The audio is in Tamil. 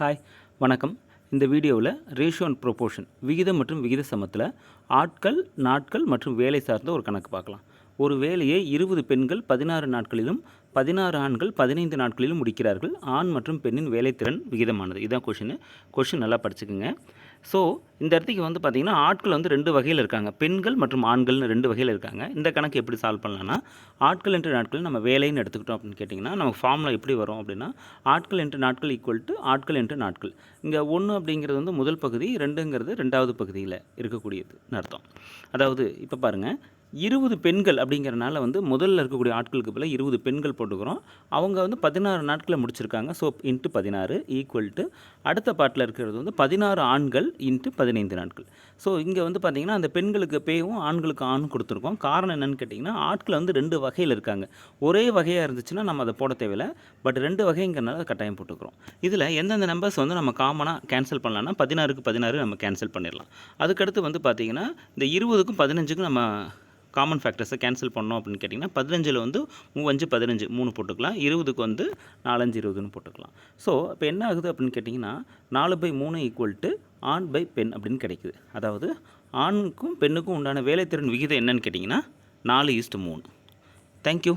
ஹாய் வணக்கம். இந்த வீடியோவில் ரேஷியோ அண்ட் ப்ரொபோர்ஷன் விகிதம் மற்றும் விகித சமத்தில் ஆட்கள் நாட்கள் மற்றும் வேலை சார்ந்த ஒரு கணக்கு பார்க்கலாம். ஒரு வேலையை இருபது பெண்கள் பதினாறு நாட்களிலும் பதினாறு ஆண்கள் பதினைந்து நாட்களிலும் முடிக்கிறார்கள். ஆண் மற்றும் பெண்ணின் வேலைத்திறன் விகிதமானது. இதுதான் கொஷின் கொஷின் நல்லா படிச்சுக்கோங்க. ஸோ இந்த இடத்துக்கு வந்து பார்த்திங்கன்னா ஆட்கள் வந்து ரெண்டு வகையில் இருக்காங்க. பெண்கள் மற்றும் ஆண்கள்னு ரெண்டு வகையில் இருக்காங்க. இந்த கணக்கு எப்படி சால்வ் பண்ணலான்னா ஆட்கள் என்று நாட்கள் நம்ம வேலைன்னு எடுத்துக்கிட்டோம் அப்படின்னு கேட்டிங்கன்னா நம்ம ஃபார்மில் எப்படி வரும் அப்படின்னா ஆட்கள் என்று நாட்கள் ஈக்குவல் டு ஆட்கள் என்று நாட்கள். இங்கே ஒன்று அப்படிங்கிறது வந்து முதல் பகுதி ரெண்டுங்கிறது ரெண்டாவது பகுதியில் இருக்கக்கூடியதுன்னு அர்த்தம். அதாவது இப்போ பாருங்கள் இருபது பெண்கள் அப்படிங்கிறனால வந்து முதல்ல இருக்கக்கூடிய ஆட்களுக்கு பதிலாக இருபது பெண்கள் போட்டுக்கிறோம். அவங்க வந்து பதினாறு நாட்களை முடிச்சிருக்காங்க. ஸோ இன்ட்டு பதினாறு ஈக்குவல் டு அடுத்த பாட்டில் இருக்கிறது வந்து பதினாறு ஆண்கள் இன்ட்டு பதினைந்து நாட்கள். ஸோ இங்கே வந்து பார்த்திங்கன்னா அந்த பெண்களுக்கு பேவும் ஆண்களுக்கு ஆணும் கொடுத்துருக்கோம். காரணம் என்னென்னு கேட்டிங்கன்னா ஆட்கள் வந்து ரெண்டு வகையில் இருக்காங்க. ஒரே வகையாக இருந்துச்சுன்னா நம்ம அதை போட தேவையில்லை. பட் ரெண்டு வகைங்கிறனால கட்டாயம் போட்டுக்கிறோம். இதில் எந்தெந்த நம்பர்ஸ் வந்து நம்ம காமனாக கேன்சல் பண்ணலாம்னா பதினாறுக்கு பதினாறு நம்ம கேன்சல் பண்ணிடலாம். அதுக்கடுத்து வந்து பார்த்திங்கன்னா இந்த இருபதுக்கும் பதினஞ்சுக்கும் நம்ம காமன் ஃபேக்டர்ஸை கேன்சல் பண்ணோம் அப்படின்னு கேட்டிங்கன்னா பதினஞ்சில் வந்து மூவஞ்சு பதினஞ்சு மூணு போட்டுக்கலாம். இருபதுக்கு வந்து நாலஞ்சு இருபதுன்னு போட்டுக்கலாம். ஸோ இப்போ என்ன ஆகுது அப்படின்னு கேட்டிங்கன்னா நாலு பை மூணு ஈக்குவல் டு ஆண் பை பெண் அப்படின்னு கிடைக்குது. அதாவது ஆணுக்கும் பெண்ணுக்கும் உண்டான வேலைத்திறன் விகிதம் என்னன்னு கேட்டிங்கன்னா நாலு ஈஸ்ட்டு மூணு. தேங்க்யூ